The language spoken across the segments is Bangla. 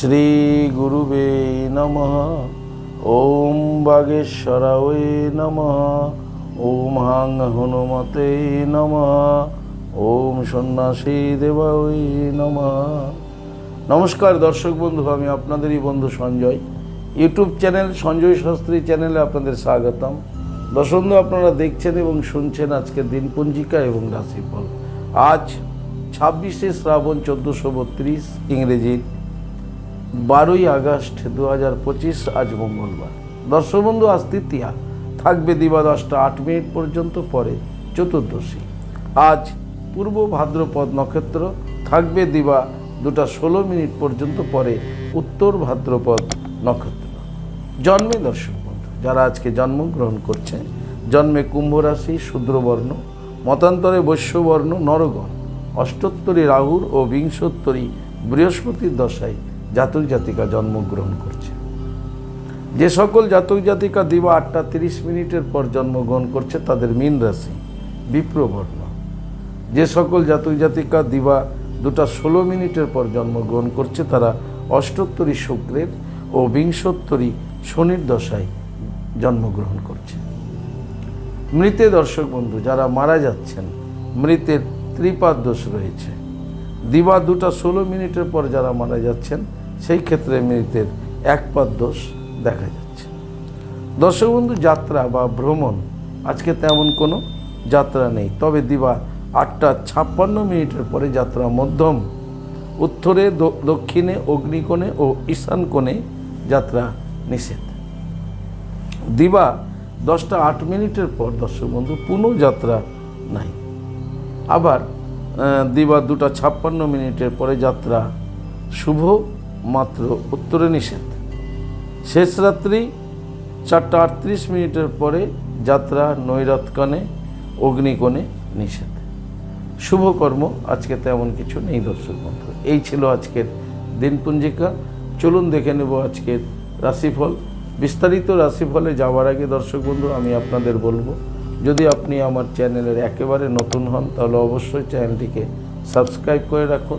শ্রীগুরুবে নমঃ। ওম বাগেশ্বরায় নমঃ। ওম হাং হনুমতে নমঃ। ওম সন্ন্যাসী দেবায় নমঃ। নমস্কার দর্শক বন্ধু, আমি আপনাদেরই বন্ধু সঞ্জয়। ইউটিউব চ্যানেল, সঞ্জয় শাস্ত্রী চ্যানেলে আপনাদের স্বাগতম। বন্ধু আপনারা দেখছেন এবং শুনছেন আজকের দিন পঞ্জিকা এবং রাশিফল। আজ ছাব্বিশে শ্রাবণ চোদ্দোশো বত্রিশ ইংরেজির বারোই আগস্ট দু পঁচিশ, আজ মঙ্গলবার। দর্শক বন্ধু, আজ তৃতীয়া। থাকবে দিবা দশটা, আট মিনিট পর্যন্ত পরে চতুর্দশী। আজ পূর্ব ভাদ্রপদ নক্ষত্র, থাকবে দিবা দুটা ষোলো মিনিট পর্যন্ত পরে উত্তর ভাদ্রপদ নক্ষত্র। জন্মে দর্শক বন্ধু, যারা আজকে জন্মগ্রহণ করছেন, জন্মে কুম্ভ রাশি শূদ্রবর্ণ, মতান্তরে বৈশ্যবর্ণ, নরগণ, অষ্টোত্তরী রাহুর ও বিংশোত্তরী বৃহস্পতির দশায় জাতক জাতিকা জন্মগ্রহণ করছে। যে সকল জাতক জাতিকা দিবা আটটা তিরিশ মিনিটের পর জন্মগ্রহণ করছে, তাদের মীন রাশি বিপ্রবর্ণ। যে সকল জাতক জাতিকা দিবা দুটা ষোলো মিনিটের পর জন্মগ্রহণ করছে, তারা অষ্টোত্তরী শুক্রের ও বিংশোত্তরী শনির দশায় জন্মগ্রহণ করছে। মৃতে দর্শক বন্ধু, যারা মারা যাচ্ছেন, মৃতের ত্রিপাদ দোষ রয়েছে। দিবা দুটা ষোলো মিনিটের পর যারা মারা যাচ্ছেন সেই ক্ষেত্রে মৃতের এক পাদ দোষ দেখা যাচ্ছে। দর্শকবন্ধু যাত্রা বা ভ্রমণ, আজকে তেমন কোনো যাত্রা নেই। তবে দিবা আটটা ছাপ্পান্ন মিনিটের পরে যাত্রা মধ্যম। উত্তরে দক্ষিণে, অগ্নিকোণে ও ঈশান কোণে যাত্রা নিষেধ। দিবা দশটা আট মিনিটের পর দর্শক বন্ধু পুনঃ যাত্রা নাই। আবার দিবা দুটা ছাপ্পান্ন মিনিটের পরে যাত্রা শুভ মাত্র উত্তরে নিষেধ। শেষ রাত্রি চারটা আটত্রিশ মিনিটের পরে যাত্রা নৈরাতকণে অগ্নিকোণে নিষেধ। শুভকর্ম, আজকে তেমন কিছু নেই দর্শক বন্ধু। এই ছিল আজকের দিনপুঞ্জিকা। চলুন দেখে নেব আজকের রাশিফল। বিস্তারিত রাশিফলে যাওয়ার আগে দর্শক বন্ধু, আমি আপনাদের বলব, যদি আপনি আমার চ্যানেলের একেবারে নতুন হন, তাহলে অবশ্যই চ্যানেলটিকে সাবস্ক্রাইব করে রাখুন।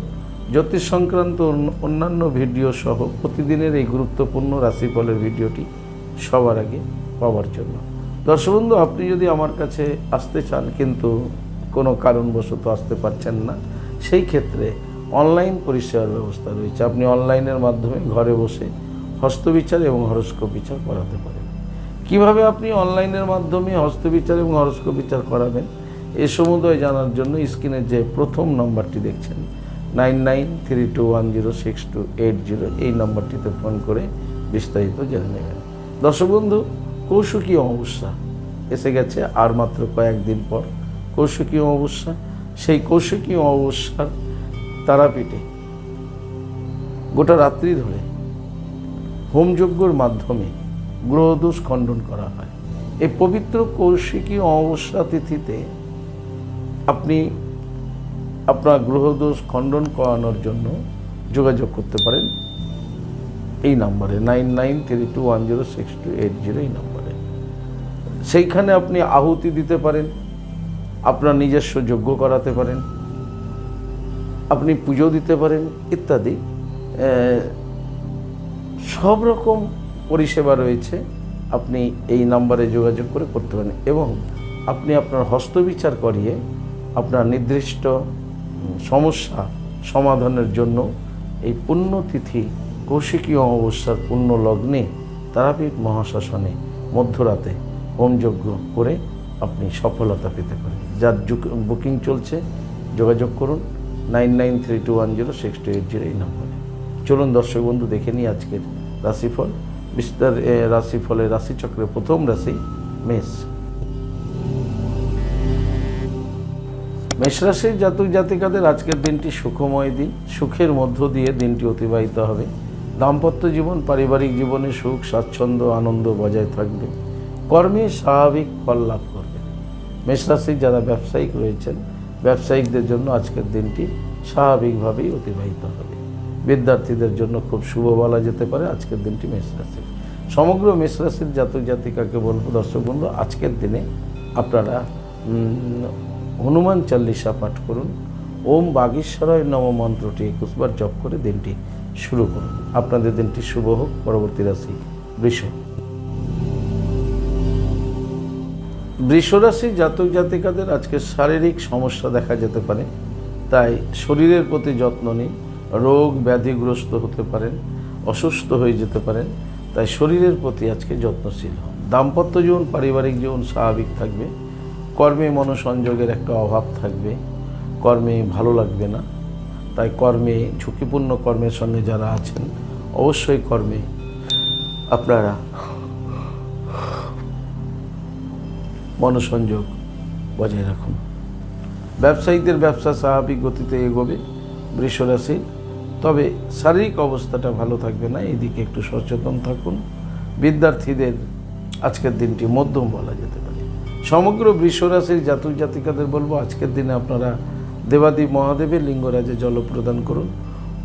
জ্যোতিষ সংক্রান্ত অন্য- অন্যান্য ভিডিও সহ প্রতিদিনের এই গুরুত্বপূর্ণ রাশিফলের ভিডিওটি সবার আগে পাওয়ার জন্য। দর্শক বন্ধু আপনি যদি আমার কাছে আসতে চান কিন্তু কোনো কারণবশত আসতে পারছেন না, সেই ক্ষেত্রে অনলাইন পরিষেবার ব্যবস্থা রয়েছে। আপনি অনলাইনের মাধ্যমে ঘরে বসে হস্তবিচার এবং হরস্কোপ বিচার করাতে পারেন। কীভাবে আপনি অনলাইনের মাধ্যমে হস্তবিচার এবং হরস্কোপ বিচার করাবেন, এ সমুদয় জানার জন্য স্ক্রিনের যে প্রথম নম্বরটি দেখছেন nine nine three two one zero six two eight zero এই নম্বরটিতে ফোন করে বিস্তারিত জেনে নেবেন। দর্শক বন্ধু, কৌশিকী অমাবস্যা এসে গেছে আর মাত্র কয়েকদিন পর। কৌশিকী অমাবস্যা, সেই কৌশিকী অমাবস্যার তারাপীঠে গোটা রাত্রি ধরে হোমযজ্ঞর মাধ্যমে গ্রহদোষ খণ্ডন করা হয়। এই পবিত্র কৌশিকী অমাবস্যা তিথিতে আপনি আপনার গ্রহদোষ খণ্ডন করানোর জন্য যোগাযোগ করতে পারেন। এই নাম্বারে nine nine three two one zero six two eight zero এই নাম্বারে। সেইখানে আপনি আহুতি দিতে পারেন, আপনার নিজস্ব যোগ্য করাতে পারেন, আপনি পুজো দিতে পারেন ইত্যাদি। সব রকম পরিষেবা রয়েছে, আপনি এই নাম্বারে যোগাযোগ করে করতে পারেন। এবং আপনি আপনার হস্তবিচার করিয়ে আপনার নির্দিষ্ট সমস্যা সমাধানের জন্য এই পুণ্যতিথি কৌশিকীয় অমাবস্যার পুণ্য লগ্নে তারাপীঠ মহাশাসনে মধ্যরাতে হোমযজ্ঞ করে আপনি সফলতা পেতে পারেন। যার বুকিং চলছে, যোগাযোগ করুন nine nine three two one zero six two eight zero এই নম্বরে। চলুন দর্শক বন্ধু, দেখে নিই আজকের রাশিফল। বিস্তার রাশিফলের রাশিচক্রের প্রথম রাশি মেষ। মেষ রাশির জাতক জাতিকাদের আজকের দিনটি সুখময় দিন। সুখের মধ্য দিয়ে দিনটি অতিবাহিত হবে। দাম্পত্য জীবন, পারিবারিক জীবনে সুখ, স্বাচ্ছন্দ্য, আনন্দ বজায় থাকবে। কর্মে স্বাভাবিক ফল লাভ করবে। মেষ রাশির যারা ব্যবসায়িক রয়েছেন, ব্যবসায়িকদের জন্য আজকের দিনটি স্বাভাবিকভাবেই অতিবাহিত হবে। বিদ্যার্থীদের জন্য খুব শুভ বলা যেতে পারে আজকের দিনটি মেষ রাশি সমগ্র মেষ রাশির জাতক জাতিকাকে বলব, দর্শক বন্ধু, আজকের দিনে আপনারা হনুমান চাল্লিশা পাঠ করুন। ওম বাগীশ্বরায় নম মন্ত্রটি একুশবার জপ করে দিনটি শুরু করুন। আপনাদের দিনটি শুভ হোক, পরবর্তী রাশি বৃষ। বৃষরাশি জাতক জাতিকাদের আজকে শারীরিক সমস্যা দেখা যেতে পারে। তাই শরীরের প্রতি যত্ন নিন। রোগ ব্যাধিগ্রস্ত হতে পারেন, অসুস্থ হয়ে যেতে পারেন। তাই শরীরের প্রতি আজকে যত্নশীল হন। দাম্পত্য জীবন, পারিবারিক জীবন স্বাভাবিক থাকবে। কর্মে মনোসংযোগের একটা অভাব থাকবে। কর্মে ভালো লাগবে না। তাই কর্মে, ঝুঁকিপূর্ণ কর্মের সঙ্গে যারা আছেন, অবশ্যই কর্মে আপনারা মনোসংযোগ বজায় রাখুন। ব্যবসায়ীদের ব্যবসা স্বাভাবিক গতিতে এগোবে বৃষরাশি। তবে শারীরিক অবস্থাটা ভালো থাকবে না। এদিকে একটু সচেতন থাকুন। বিদ্যার্থীদের আজকের দিনটি মধ্যম বলা যেতে পারে। সমগ্র বৃষরাশির জাতক জাতিকাদের বলব, আজকের দিনে আপনারা দেবাদেব মহাদেবের লিঙ্গরাজে জল প্রদান করুন।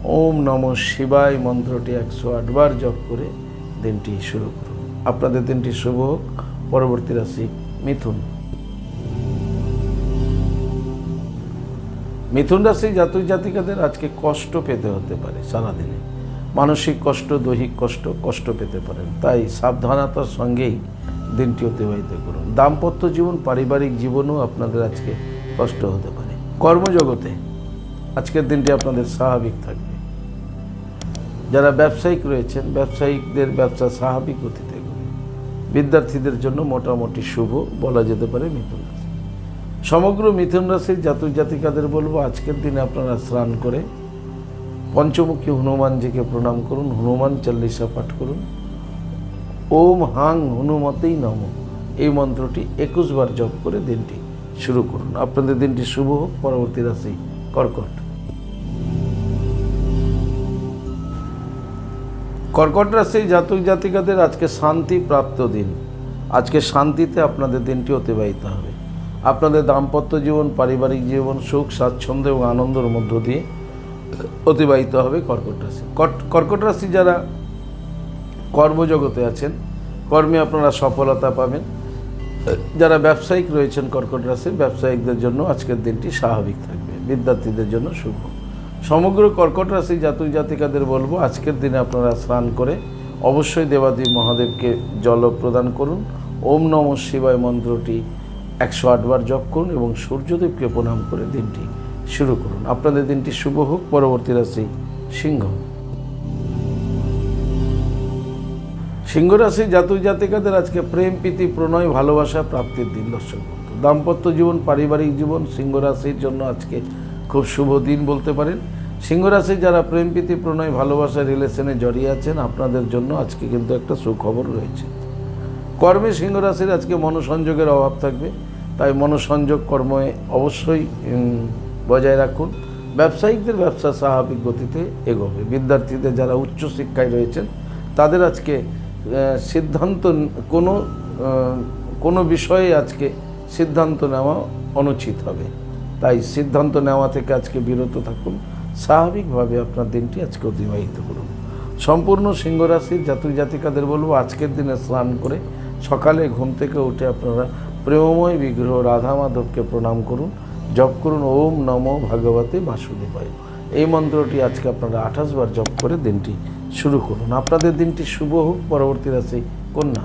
ওম নম শিবায়, মন্ত্রটি একশো আটবার জপ করে দিনটি শুরু করুন। আপনাদের দিনটি শুভ হোক। পরবর্তী রাশি মিথুন। মিথুন রাশি জাতক জাতিকাদের আজকে কষ্ট পেতে হতে পারে সারাদিনে। মানসিক কষ্ট, দৈহিক কষ্ট কষ্ট পেতে পারেন। তাই সাবধানতার সঙ্গেই দিনটি অতিবাহিত করুন। দাম্পত্য জীবন, পারিবারিক জীবনও আপনাদের আজকে কষ্ট হতে পারে। কর্মজগতে আজকের দিনটি আপনাদের স্বাভাবিক থাকবে। যারা ব্যবসায়িক রয়েছেন, ব্যবসায়িকদের ব্যবসা স্বাভাবিক গতিতে বিদ্যার্থীদের জন্য মোটামুটি শুভ, বলা যেতে পারে মিথুন রাশি। সমগ্র মিথুন রাশির জাতক জাতিকাদের বলব, আজকের দিনে আপনারা স্নান করে পঞ্চমুখী হনুমানজিকে প্রণাম করুন, হনুমান চল্লিশা পাঠ করুন। ওম হাং হনুমতেই নম। এই মন্ত্রটি একুশ বার জপ করে দিনটি শুরু করুন। আপনাদের দিনটি শুভ হোক। পরবর্তী রাশি কর্কট। কর্কট রাশির জাতক জাতিকাদের আজকে শান্তি প্রাপ্ত দিন। আজকে শান্তিতে আপনাদের দিনটি অতিবাহিত হবে। আপনাদের দাম্পত্য জীবন, পারিবারিক জীবন, সুখ, স্বাচ্ছন্দ্য এবং আনন্দের মধ্য দিয়ে অতিবাহিত হবে কর্কট রাশি। কট- কর্কট রাশি যারা কর্মজগতে আছেন। কর্মে আপনারা সফলতা পাবেন। যারা ব্যবসায়িক রয়েছেন কর্কট রাশির, ব্যবসায়িকদের জন্য আজকের দিনটি স্বাভাবিক থাকবে। বিদ্যার্থীদের জন্য শুভ। সমগ্র কর্কট রাশি জাতক জাতিকাদের বলব, আজকের দিনে আপনারা স্নান করে অবশ্যই দেবাদেব মহাদেবকে জল প্রদান করুন। ওম নম শিবায় মন্ত্রটি একশো আটবার জপ করুন এবং সূর্যদেবকে প্রণাম করে দিনটি শুরু করুন। আপনাদের দিনটি শুভ হোক। পরবর্তী রাশি সিংহ। সিংহ রাশি জাতক জাতিকাদের আজকে প্রেম, প্রীতি, প্রণয়, ভালোবাসা প্রাপ্তির দিন, দর্শক বন্ধু। দাম্পত্য জীবন, পারিবারিক জীবন সিংহ রাশির জন্য আজকে খুব শুভ দিন বলতে পারেন। সিংহ রাশির যারা প্রেম, প্রীতি, প্রণয়, ভালোবাসা রিলেশনে জড়িয়ে আছেন, আপনাদের জন্য আজকে কিন্তু একটা সুখবর রয়েছে। কর্মে সিংহ রাশির আজকে মনোসংযোগের অভাব থাকবে, তাই মনোসংযোগ কর্মে অবশ্যই বজায় রাখুন। ব্যবসায়িকদের ব্যবসা স্বাভাবিক গতিতে এগোবে। বিদ্যার্থীদের যারা উচ্চশিক্ষায় রয়েছেন, তাদের আজকে সিদ্ধান্ত কোনো কোনো বিষয়ে আজকে সিদ্ধান্ত নেওয়া অনুচিত হবে। তাই সিদ্ধান্ত নেওয়া থেকে আজকে বিরত থাকুন। স্বাভাবিকভাবে আপনার দিনটি আজকে অতিবাহিত করুন। সম্পূর্ণ সিংহ রাশির জাতক জাতিকাদের বলব, আজকের দিনে স্নান করে সকালে ঘুম থেকে উঠে আপনারা প্রেমময় বিগ্রহ রাধা মাধবকে প্রণাম করুন। জপ করুন। ওম নমো ভাগবতে বাসুদেবায়। এই মন্ত্রটি আজকে আপনারা আঠাশ বার জপ করে দিনটি শুরু করুন। আপনাদের দিনটি শুভ হোক, পরবর্তী রাশি কন্যা।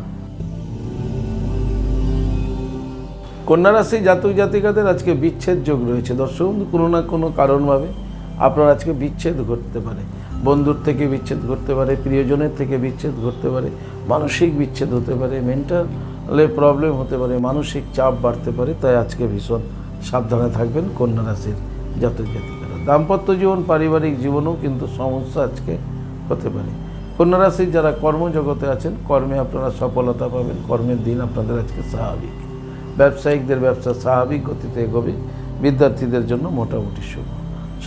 কন্যা রাশি জাতক জাতিকাদের আজকে বিচ্ছেদ যোগ রয়েছে। দর্শক কোনো না কোনো কারণভাবে আপনার আজকে বিচ্ছেদ ঘটতে পারে। বন্ধুর থেকে বিচ্ছেদ ঘটতে পারে, প্রিয়জনের থেকে বিচ্ছেদ ঘটতে পারে, মানসিক বিচ্ছেদ হতে পারে, মেন্টালে প্রবলেম হতে পারে, মানসিক চাপ বাড়তে পারে। তাই আজকে ভীষণ সাবধানে থাকবেন কন্যা রাশির জাতক জাতিকারা দাম্পত্য জীবন, পারিবারিক জীবনেও কিন্তু সমস্যা আজকে হতে পারে। কন্যা রাশির যারা কর্মজগতে আছেন, কর্মে আপনারা সফলতা পাবেন, কর্মের দিন আপনাদের আজকে স্বাভাবিক। ব্যবসায়িকদের ব্যবসা স্বাভাবিক গতিতে এগোবে, বিদ্যার্থীদের জন্য মোটামুটি শুভ।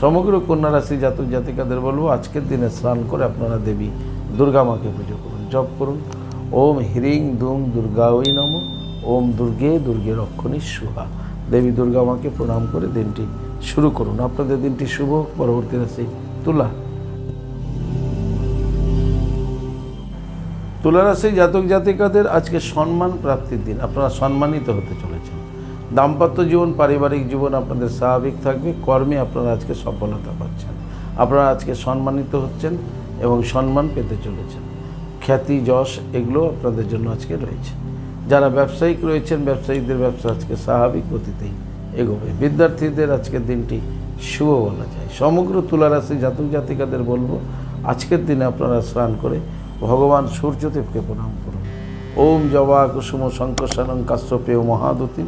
সমগ্র কন্যা রাশি জাতক জাতিকাদের বলব, আজকের দিনে স্নান করে আপনারা দেবী দুর্গা মাকে পুজো করুন, জপ করুন। ওম হিরিং দুং দুর্গা ওই নম, ওম দুর্গে দুর্গে রক্ষণী সুহা দেবী দুর্গা মাকে প্রণাম করে দিনটি শুরু করুন। আপনাদের দিনটি শুভ পরবর্তী রাশি তুলা। তুলারাশি জাতক জাতিকাদের আজকে সম্মান প্রাপ্তির দিন। আপনারা সম্মানিত হতে চলেছেন। দাম্পত্য জীবন, পারিবারিক জীবন আপনাদের স্বাভাবিক থাকবে। কর্মে আপনারা আজকে সফলতা পাচ্ছেন। আপনারা আজকে সম্মানিত হচ্ছেন এবং সম্মান পেতে চলেছেন। খ্যাতি, যশ এগুলো আপনাদের জন্য আজকে রয়েছে। যারা ব্যবসায়িক রয়েছেন, ব্যবসায়ীদের ব্যবসা আজকে স্বাভাবিক গতিতেই এগোবে। বিদ্যার্থীদের আজকের দিনটি শুভ বলা যায়। সমগ্র তুলারাশি জাতক জাতিকাদের বলব, আজকের দিনে আপনারা স্নান করে ভগবান সূর্যদেবকে প্রণাম করুন। ওম জবা কুসুম শঙ্করসানং কাশ্যপেয় মহাদুতি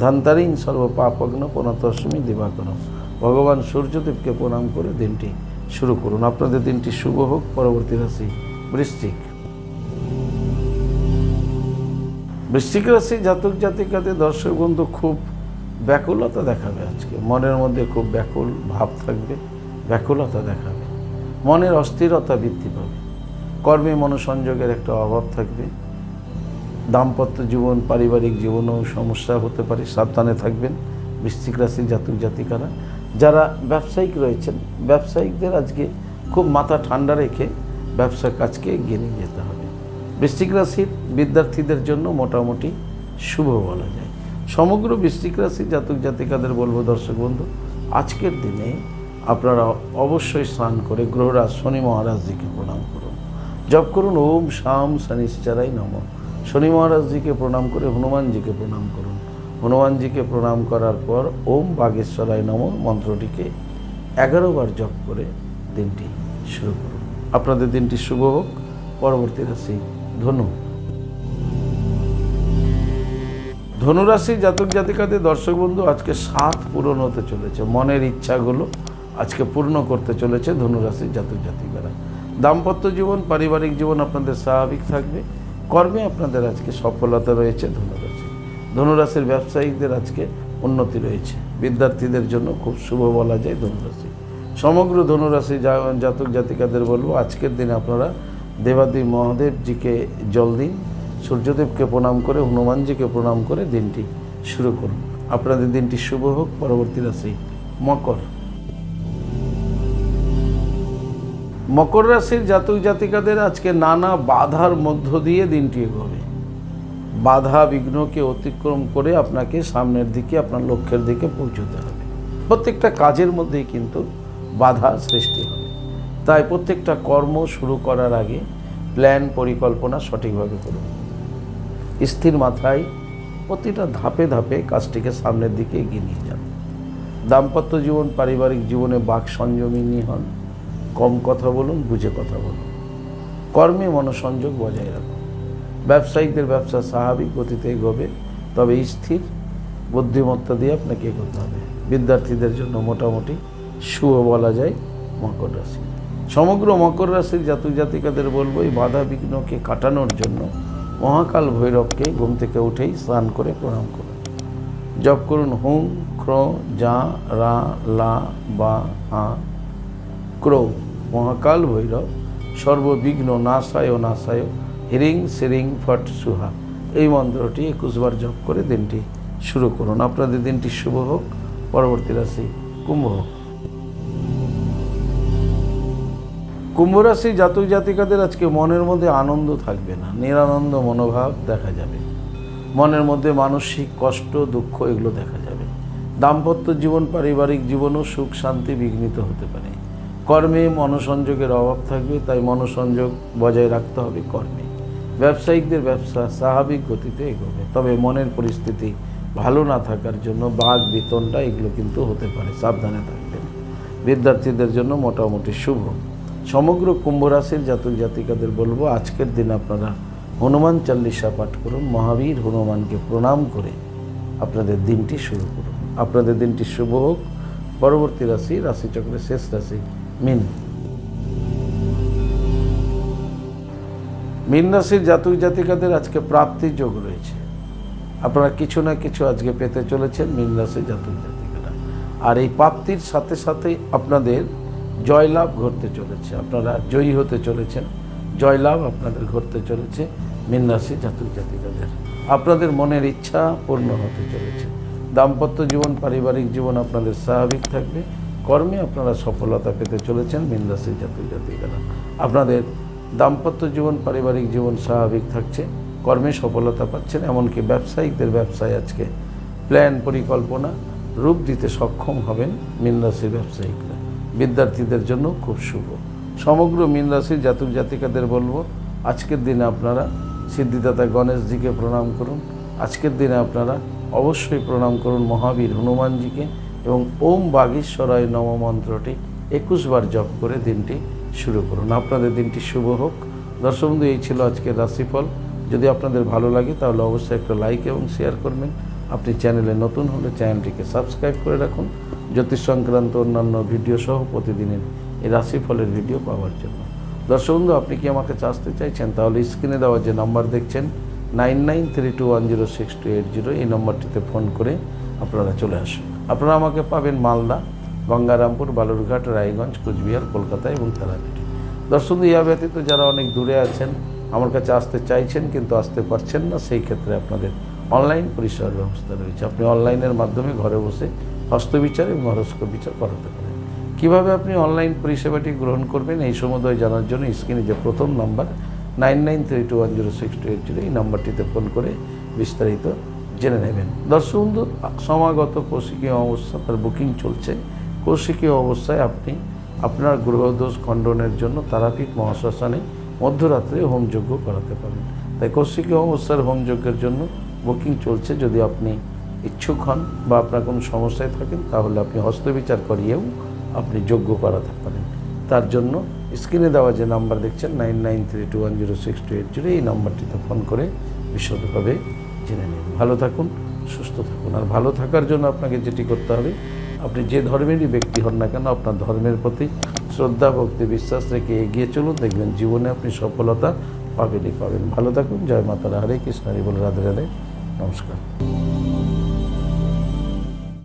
ধান্তারিং সর্ব পাপগ্ন পনতস্মি দিবাকরম। ভগবান সূর্যদেবকে প্রণাম করে দিনটি শুরু করুন। আপনাদের দিনটি শুভ হোক। পরবর্তী রাশি বৃশ্চিক। বৃশ্চিক রাশি জাতক জাতিকাদের দর্শক বন্ধু, খুব ব্যাকুলতা দেখাবে আজকে। মনের মধ্যে খুব ব্যাকুল ভাব থাকবে, ব্যাকুলতা দেখাবে। মনের অস্থিরতা বৃদ্ধি পাবে। কর্মে মনোসংযোগের একটা অভাব থাকবে। দাম্পত্য জীবন, পারিবারিক জীবনেও সমস্যা হতে পারে, সাবধানে থাকবেন। বৃশ্চিক রাশির জাতক জাতিকারা, যারা ব্যবসায়িক রয়েছেন, ব্যবসায়িকদের আজকে খুব মাথা ঠান্ডা রেখে ব্যবসার কাজকে এগিয়ে নিয়ে যেতে হবে। বৃশ্চিক রাশির বিদ্যার্থীদের জন্য মোটামুটি শুভ বলা যায়। সমগ্র বৃশ্চিক রাশির জাতক জাতিকাদের বলব, দর্শক বন্ধু, আজকের দিনে আপনারা অবশ্যই স্নান করে গ্রহরাজ শনি মহারাজজিকে প্রণাম করুন। জপ করুন, ওম শাম শনিশ্চারাই নম। শনি মহারাজজিকে প্রণাম করে হনুমানজিকে প্রণাম করুন। হনুমানজিকে প্রণাম করার পর ওম বাগেশ্বরায় নম, মন্ত্রটিকে এগারো বার জপ করে দিনটি শুরু করুন। আপনাদের দিনটি শুভ হোক। পরবর্তী রাশি ধনু। ধনুরাশি জাতক জাতিকাদের দর্শক বন্ধু, আজকে সাত পূরণ হতে চলেছে। মনের ইচ্ছাগুলো আজকে পূর্ণ করতে চলেছে ধনুরাশির জাতক জাতিকারা। দাম্পত্য জীবন, পারিবারিক জীবন আপনাদের স্বাভাবিক থাকবে। কর্মে আপনাদের আজকে সফলতা রয়েছে ধনুরাশি। ধনুরাশির ব্যবসায়িকদের আজকে উন্নতি রয়েছে। বিদ্যার্থীদের জন্য খুব শুভ বলা যায় ধনুরাশি। সমগ্র ধনুরাশি জাতক জাতিকাদের বলব, আজকের দিনে আপনারা দেবাদেবী মহাদেবজিকে জল দিন। সূর্যদেবকে প্রণাম করে, হনুমানজিকে প্রণাম করে দিনটি শুরু করুন। আপনাদের দিনটি শুভ হোক, পরবর্তী রাশি মকর। মকর রাশির জাতক জাতিকাদের আজকে নানা বাধার মধ্য দিয়ে দিনটি এগোবে। বাধা বিঘ্নকে অতিক্রম করে আপনাকে সামনের দিকে, আপনার লক্ষ্যের দিকে পৌঁছতে হবে। প্রত্যেকটা কাজের মধ্যেই কিন্তু বাধা সৃষ্টি হবে। তাই প্রত্যেকটা কর্ম শুরু করার আগে প্ল্যান পরিকল্পনা সঠিকভাবে করুন। স্থির মাথায় প্রতিটা ধাপে ধাপে কাজটিকে সামনের দিকে এগিয়ে নিয়ে যান। দাম্পত্য জীবন, পারিবারিক জীবনে বাক সংযমিনী হন। কম কথা বলুন, বুঝে কথা বলুন। কর্মে মনোসংযোগ বজায় রাখুন। ব্যবসায়িকদের ব্যবসা স্বাভাবিক গতিতে এগোবে, তবে স্থির বুদ্ধিমত্তা দিয়ে আপনাকে এগোতে হবে। বিদ্যার্থীদের জন্য মোটামুটি শুভ বলা যায় মকর রাশি। সমগ্র মকর রাশির জাতক জাতিকাদের বলব, এই বাধা বিঘ্নকে কাটানোর জন্য মহাকাল ভৈরবকে ঘুম থেকে উঠেই স্নান করে প্রণাম করুন। জপ করুন হুম ক্র, যা, রা, লা, বা আ ক্রৌ। মহাকাল ভৈরব, সর্ববিঘ্ন নাশায় নাশায় হিরিং, সিরিং, ফট, সুহা। এই মন্ত্রটি একুশবার জপ করে দিনটি শুরু করুন। আপনাদের দিনটি শুভ হোক, পরবর্তী রাশি কুম্ভ হোক। কুম্ভ রাশি জাতক জাতিকাদের আজকে মনের মধ্যে আনন্দ থাকবে না, নিরানন্দ মনোভাব দেখা যাবে। মনের মধ্যে মানসিক কষ্ট, দুঃখ এগুলো দেখা যাবে। দাম্পত্য জীবন, পারিবারিক জীবনও সুখ, শান্তি, বিঘ্নিত হতে পারে। কর্মে মনোসংযোগের অভাব থাকবে, তাই মনোসংযোগ বজায় রাখতে হবে কর্মে। ব্যবসায়িকদের ব্যবসা স্বাভাবিক গতিতে এগোবে, তবে মনের পরিস্থিতি ভালো না থাকার জন্য বাঘ, বেতনটা এগুলো কিন্তু হতে পারে, সাবধানে থাকবেন। বিদ্যার্থীদের জন্য মোটামুটি শুভ। সমগ্র কুম্ভ রাশির জাতক জাতিকাদের বলব, আজকের দিন আপনারা হনুমান চল্লিশা পাঠ করুন, মহাবীর হনুমানকে প্রণাম করে আপনাদের দিনটি শুরু করুন। আপনাদের দিনটি শুভ হোক। পরবর্তী রাশি, রাশিচক্রের শেষ রাশি, মিন। মিন রাশির জাতক জাতিকাদের আজকে প্রাপ্তির যোগ রয়েছে। আপনারা কিছু না কিছু আজকে পেতে চলেছেন মিন রাশির জাতক জাতিকারা। আর এই প্রাপ্তির সাথে সাথে আপনাদের জয়লাভ ঘটতে চলেছে। আপনারা জয়ী হতে চলেছেন। জয়লাভ আপনাদের ঘটতে চলেছে মিন রাশি জাতক জাতিকাদের। আপনাদের মনের ইচ্ছা পূর্ণ হতে চলেছে। দাম্পত্য জীবন, পারিবারিক জীবন আপনাদের স্বাভাবিক থাকবে। কর্মে আপনারা সফলতা পেতে চলেছেন মিন রাশির জাতক জাতিকারা। আপনাদের দাম্পত্য জীবন, পারিবারিক জীবন স্বাভাবিক থাকছে। কর্মে সফলতা পাচ্ছেন, এমনকি ব্যবসায়িকদের ব্যবসায় আজকে প্ল্যান পরিকল্পনা, রূপ দিতে সক্ষম হবেন মিন রাশির ব্যবসায়িকরা। বিদ্যার্থীদের জন্য খুব শুভ। সমগ্র মীন রাশির জাতক জাতিকাদের বলব, আজকের দিনে আপনারা সিদ্ধিদাতা গণেশজিকে প্রণাম করুন। আজকের দিনে আপনারা অবশ্যই প্রণাম করুন মহাবীর হনুমানজিকে এবং ওম বাগীশ্বরায় নম মন্ত্রটি একুশ বার জপ করে দিনটি শুরু করুন। আপনাদের দিনটি শুভ হোক। দর্শক বন্ধু এই ছিল আজকের রাশিফল। যদি আপনাদের ভালো লাগে তাহলে অবশ্যই একটা লাইক এবং শেয়ার করবেন। আপনি চ্যানেলে নতুন হলে চ্যানেলটিকে সাবস্ক্রাইব করে রাখুন। জ্যোতিষ সংক্রান্ত অন্যান্য ভিডিও সহ প্রতিদিনের এই রাশিফলের ভিডিও পাওয়ার জন্য। দর্শক বন্ধু, আপনি কি আমাকে চাষতে চাইছেন? তাহলে স্ক্রিনে দেওয়া যে নাম্বার দেখছেন, nine nine three two one zero six two eight zero, এই নম্বরটিতে ফোন করে আপনারা চলে আসুন। আপনারা আমাকে পাবেন মালদা, গঙ্গারামপুর, বালুরঘাট, রায়গঞ্জ, কুচবিহার, কলকাতা এবং তারাপীঠ। দর্শক ইয়া ব্যতীত যারা অনেক দূরে আছেন, আমার কাছে আসতে চাইছেন কিন্তু আসতে পারছেন না, সেই ক্ষেত্রে আপনাদের অনলাইন পরিষেবার ব্যবস্থা রয়েছে। আপনি অনলাইনের মাধ্যমে ঘরে বসে হস্তবিচার এবং হরস্কোপ বিচার করাতে পারেন। কীভাবে আপনি অনলাইন পরিষেবাটি গ্রহণ করবেন এই সমুদয় জানার জন্য স্ক্রিনে যে প্রথম number, nine nine three two one zero six two eight zero, এই নাম্বারটিতে ফোন করে বিস্তারিত জেনে নেবেন। দর্শক বন্ধু, সমাগত কৌশিকীয় অবস্থা, তার বুকিং চলছে। কৌশিকীয় অবস্থায় আপনি আপনার গ্রহদোষ খণ্ডনের জন্য তারাপীঠ মহাশ্মশানে মধ্যরাত্রে হোমযজ্ঞ করাতে পারেন। তাই কৌশিকীয় অবস্থার হোমযজ্ঞের জন্য বুকিং চলছে, যদি আপনি ইচ্ছুক হন বা আপনার কোনো সমস্যায় থাকেন, তাহলে আপনি হস্তবিচার করিয়েও আপনি যোগ্য করাতে পারেন। তার জন্য স্ক্রিনে দেওয়া যে নাম্বার দেখছেন nine nine three two one zero six two eight zero এই নাম্বারটিতে ফোন করে বিশদভাবে জেনে নিন। ভালো থাকুন, সুস্থ থাকুন। আর ভালো থাকার জন্য আপনাকে যেটি করতে হবে, আপনি যে ধর্মেরই ব্যক্তি হন না কেন, আপনার ধর্মের প্রতি শ্রদ্ধা, ভক্তি, বিশ্বাস রেখে এগিয়ে চলুন, দেখবেন জীবনে আপনি সফলতা পাবেনই পাবেন। ভালো থাকুন, জয় মাতারা, হরে কৃষ্ণ বলে, রাধে রাধে। নমস্কার